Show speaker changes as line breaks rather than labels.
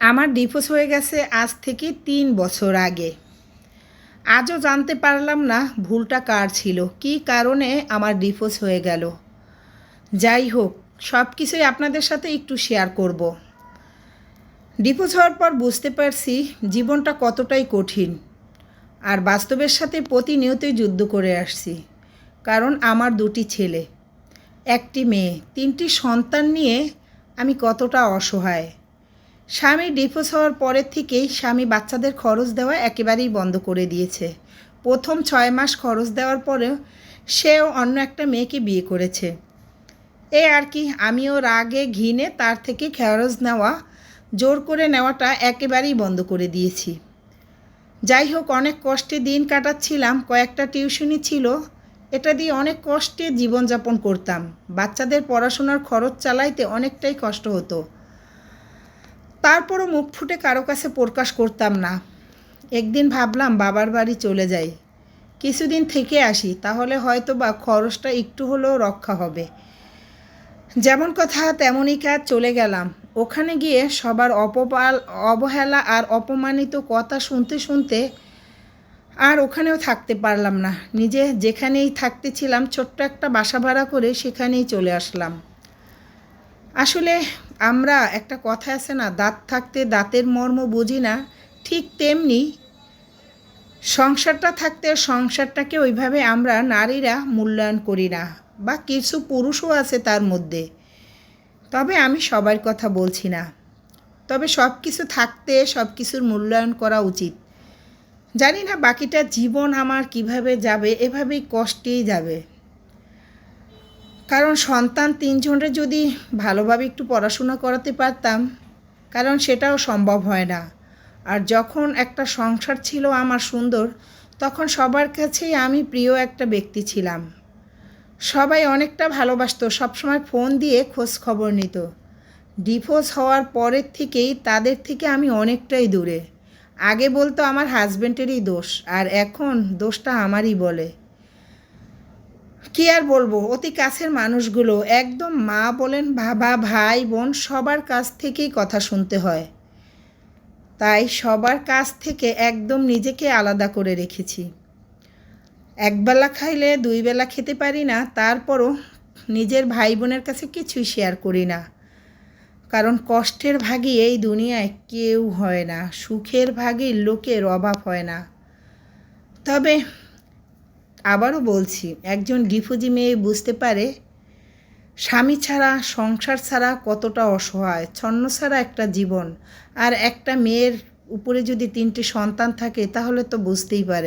আমার ডিভোর্স হয়ে গেছে আজ থেকে তিন বছর আগে। আজও জানতে পারলাম না ভুলটা কার ছিল, কী কারণে আমার ডিভোর্স হয়ে গেল। যাই হোক সব কিছুই আপনাদের সাথে একটু শেয়ার করব। ডিভোর্স হওয়ার পর বুঝতে পারছি জীবনটা কতটাই কঠিন, আর বাস্তবের সাথে প্রতিনিয়তই যুদ্ধ করে আসছি, কারণ আমার দুটি ছেলে, একটি মেয়ে, তিনটি সন্তান নিয়ে আমি কতটা অসহায়। স্বামী ডিভোর্স হওয়ার পরের থেকেই স্বামী বাচ্চাদের খরচ দেওয়া একেবারেই বন্ধ করে দিয়েছে। প্রথম ছয় মাস খরচ দেওয়ার পরেও সেও অন্য একটা মেয়েকে বিয়ে করেছে। এ আর কি, আমিও রাগে ঘিনে তার থেকে খরচ নেওয়া, জোর করে নেওয়াটা একেবারেই বন্ধ করে দিয়েছি। যাই হোক, অনেক কষ্টে দিন কাটাচ্ছিলাম, কয়েকটা টিউশনি ছিল। এটা দিয়ে অনেক কষ্টে জীবনযাপন করতাম। বাচ্চাদের পড়াশোনার খরচ চালাইতে অনেকটাই কষ্ট হতো। তারপরও মুখ ফুটে কারও কাছে প্রকাশ করতাম না। একদিন ভাবলাম, বাবার বাড়ি চলে যাই। কিছুদিন থেকে আসি, তাহলে হয়তো বা খরচটা একটু হলেও রক্ষা হবে। যেমন কথা, তেমনই কাজ চলে গেলাম। ওখানে গিয়ে সবার অপপাল অবহেলা আর অপমানিত কথা শুনতে শুনতে আর ওখানেও থাকতে পারলাম না। নিজে যেখানেই থাকতে ছিলাম ছোট্ট একটা বাসা ভাড়া করে সেখানেই চলে আসলাম। আসলে আমরা একটা কথা আছে না, দাঁত থাকতে দাঁতের মর্ম বুঝি না, ঠিক তেমনি সংসারটা থাকতে সংসারটাকে ওইভাবে আমরা নারীরা মূল্যায়ন করি না, বা কিছু পুরুষও আছে তার মধ্যে। তবে আমি সবার কথা বলছি না। তবে সব কিছু থাকতে সব কিছুর মূল্যায়ন করা উচিত। জানি না বাকিটা জীবন আমার কীভাবে যাবে, এভাবেই কষ্টেই যাবে। কারণ সন্তান তিনজনের যদি ভালোভাবে একটু পড়াশোনা করাতে পারতাম, কারণ সেটাও সম্ভব হয় না। আর যখন একটা সংসার ছিল আমার সুন্দর, তখন সবার কাছেই আমি প্রিয় একটা ব্যক্তি ছিলাম। সবাই অনেকটা ভালোবাসতো, সবসময় ফোন দিয়ে খোঁজ খবর নিত। ডিভোর্স হওয়ার পরের থেকেই তাদের থেকে আমি অনেকটাই দূরে। আগে বলতো, আমার হাজব্যান্ডেরই দোষ, আর এখন দোষটা আমারই বলে। কি আর বলব? অতি কাছের মানুষগুলো। একদম মা বলেন, বাবা, ভাই, বোন, সবার কাছ থেকেই কথা শুনতে হয়। তাই সবার কাছ থেকে একদম নিজেকে আলাদা করে রেখেছি। একবেলা খাইলে দুই বেলা খেতে পারি না, তারপরও নিজের ভাই বোনের কাছে কিছুই শেয়ার করি না। কারণ কষ্টের ভাগই এই দুনিয়ায় কেউ হয় না। সুখের ভাগই লোকের অভাব হয় না। তবে আবারও বলছি, একজন ডিফুজি মেয়ে বুঝতে পারে স্বামী ছাড়া, সংসার ছাড়া কতটা অসহায়, ছন্ন ছাড়া একটা জীবন। আর একটা মেয়ের উপরে যদি তিনটি সন্তান থাকে, তাহলে তো বুঝতেই পারে।